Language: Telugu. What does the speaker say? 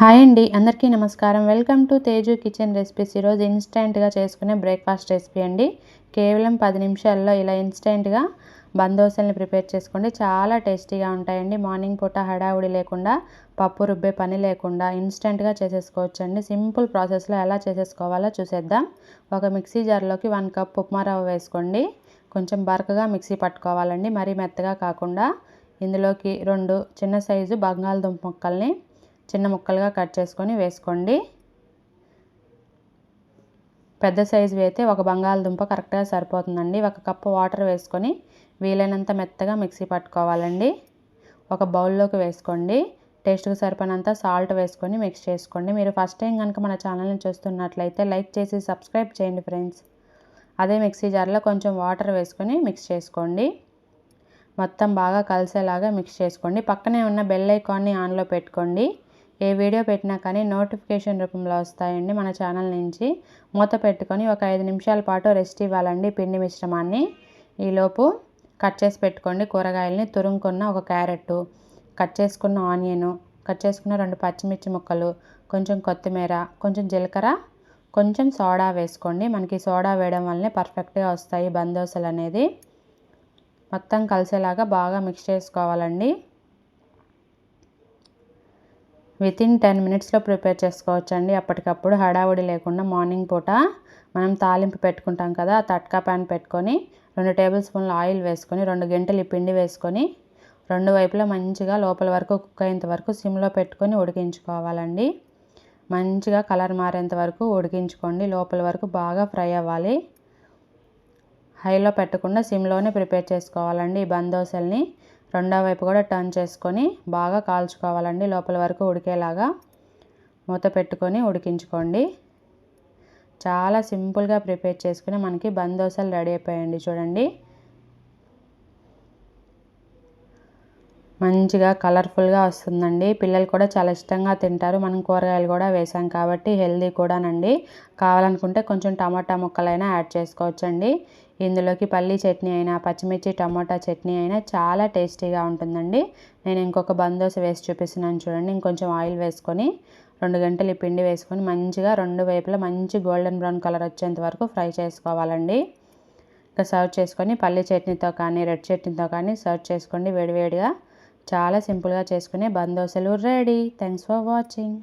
హాయ్ అండి అందరికీ నమస్కారం. Welcome to Teju kitchen recipes. ఈరోజు ఇన్స్టెంట్గా చేసుకునే బ్రేక్ఫాస్ట్ రెసిపీ అండి. కేవలం పది నిమిషాల్లో ఇలా ఇన్స్టెంట్గా బందోసల్ని ప్రిపేర్ చేసుకోండి. చాలా టేస్టీగా ఉంటాయండి. మార్నింగ్ పూట హడావుడి లేకుండా పప్పు రుబ్బే పని లేకుండా ఇన్స్టెంట్గా చేసేసుకోవచ్చు అండి సింపుల్ ప్రాసెస్లో ఎలా చేసేసుకోవాలో చూసేద్దాం. ఒక మిక్సీ జార్లోకి వన్ కప్ ఉప్మా రవ్వ వేసుకోండి. కొంచెం బరకగా మిక్సీ పట్టుకోవాలండి. మరీ మెత్తగా కాకుండా ఇందులోకి రెండు చిన్న సైజు బంగాళదుంప ముక్కల్ని చిన్న ముక్కలుగా కట్ చేసుకొని వేసుకోండి. పెద్ద సైజు అయితే ఒక బంగాళదుంప కరెక్ట్గా సరిపోతుందండి. ఒక కప్పు వాటర్ వేసుకొని వీలైనంత మెత్తగా మిక్సీ పట్టుకోవాలండి. ఒక బౌల్లోకి వేసుకోండి. టేస్ట్కి సరిపోయినంత సాల్ట్ వేసుకొని మిక్స్ చేసుకోండి. మీరు ఫస్ట్ టైం కనుక మన ఛానల్ని చూస్తున్నట్లయితే లైక్ చేసి సబ్స్క్రైబ్ చేయండి ఫ్రెండ్స్. అదే మిక్సీ జార్లో కొంచెం వాటర్ వేసుకొని మిక్స్ చేసుకోండి. మొత్తం బాగా కలిసేలాగా మిక్స్ చేసుకోండి. పక్కనే ఉన్న బెల్ ఐకాన్ని ఆన్లో పెట్టుకోండి. ఏ వీడియో పెట్టినా కానీ నోటిఫికేషన్ రూపంలో వస్తాయండి మన ఛానల్ నుంచి. మూత పెట్టుకొని ఒక ఐదు నిమిషాల పాటు రెస్ట్ ఇవ్వాలండి పిండి మిశ్రమాన్ని. ఈలోపు కట్ చేసి పెట్టుకోండి కూరగాయలని తురుముకున్న ఒక క్యారెట్ కట్ చేసుకున్న ఆనియను కట్ చేసుకున్న రెండు పచ్చిమిర్చి ముక్కలు కొంచెం కొత్తిమీర కొంచెం జీలకర్ర కొంచెం సోడా వేసుకోండి. మనకి సోడా వేయడం వల్లనే పర్ఫెక్ట్గా వస్తాయి బందోసలు అనేది. మొత్తం కలిసేలాగా బాగా మిక్స్ చేసుకోవాలండి. వితిన్ టెన్ మినిట్స్లో ప్రిపేర్ చేసుకోవచ్చు అండి అప్పటికప్పుడు హడావుడి లేకుండా మార్నింగ్ పూట మనం తాలింపు పెట్టుకుంటాం కదా ఆ తట్కా ప్యాన్ పెట్టుకొని రెండు టేబుల్ స్పూన్లు ఆయిల్ వేసుకొని రెండు గంటలు పిండి వేసుకొని రెండు వైపులా మంచిగా లోపల వరకు కుక్ అయ్యేంత వరకు సిమ్లో పెట్టుకొని ఉడికించుకోవాలండి. మంచిగా కలర్ మారేంత వరకు ఉడికించుకోండి. లోపల వరకు బాగా ఫ్రై అవ్వాలి. హైలో పెట్టకుండా సిమ్లోనే ప్రిపేర్ చేసుకోవాలండి ఈ బందోసల్ని. రెండో వైపు కూడా టర్న్ చేసుకొని బాగా కాల్చుకోవాలండి. లోపల వరకు ఉడికేలాగా మూత పెట్టుకొని ఉడికించుకోండి. చాలా సింపుల్గా ప్రిపేర్ చేసుకుని మనకి బందోసలు రెడీ అయిపోయాయండి చూడండి. మంచిగా కలర్ఫుల్గా వస్తుందండి. పిల్లలు కూడా చాలా ఇష్టంగా తింటారు. మనం కూరగాయలు కూడా వేసాం కాబట్టి హెల్దీ కూడానండి. కావాలనుకుంటే కొంచెం టమాటా ముక్కలైనా యాడ్ చేసుకోవచ్చండి. ఇందులోకి పల్లీ చట్నీ అయినా పచ్చిమిర్చి టమాటా చట్నీ అయినా చాలా టేస్టీగా ఉంటుందండి. నేను ఇంకొక బందోస వేసి చూపిస్తున్నాను చూడండి. ఇంకొంచెం ఆయిల్ వేసుకొని రెండు గంటలు ఈ పిండి వేసుకొని మంచిగా రెండు వైపులా మంచి గోల్డెన్ బ్రౌన్ కలర్ వచ్చేంత వరకు ఫ్రై చేసుకోవాలండి. ఇంకా సర్వ్ చేసుకొని పల్లీ చట్నీతో కానీ రెడ్ చట్నీతో కానీ సర్వ్ చేసుకోండి వేడివేడిగా. చాలా సింపుల్గా చేసుకునే బందోసలు రెడీ. Thanks for watching